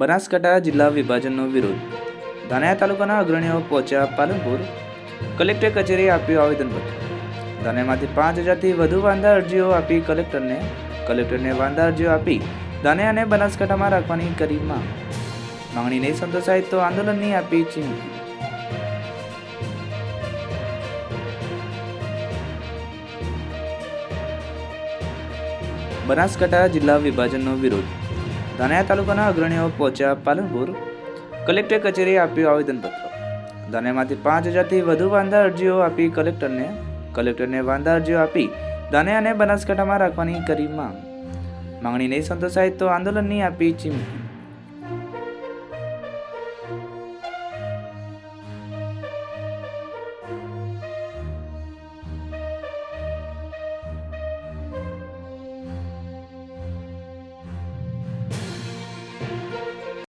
બનાસકાંઠા જિલ્લા વિભાજનનો વિરોધ. ધાનેરા તાલુકાના અગ્રણીઓ પહોંચ્યા પાલનપુર કલેક્ટર કચેરીએ આપ્યું આવેદનપત્ર. ધાનેમાંથી પાંચ હજારથી વધુ વાંધા અરજીઓ આપી કલેક્ટરને કલેક્ટરને વાંધા અરજીઓ આપી ધાને બનાસકાંઠામાં રાખવાની કરી માંગ. માંગણી નહીં સંતોષાય તો આંદોલનની આપી ચીમકી. બનાસકાંઠા જિલ્લા વિભાજનનો વિરોધ. ધાનેરા તાલુકાના અગ્રણીઓ પહોંચ્યા પાલનપુર કલેક્ટર કચેરીએ આપ્યું આવેદનપત્ર. ધાનેમાંથી પાંચ હજારથી વધુ વાંધા અરજીઓ આપી કલેક્ટરને. કલેક્ટરને વાંધા અરજીઓ આપી ધનિયાને બનાસકાંઠામાં રાખવાની કરી માંગ. માંગણી નહીં સંતોષાય તો આંદોલનની આપી ચીમકી.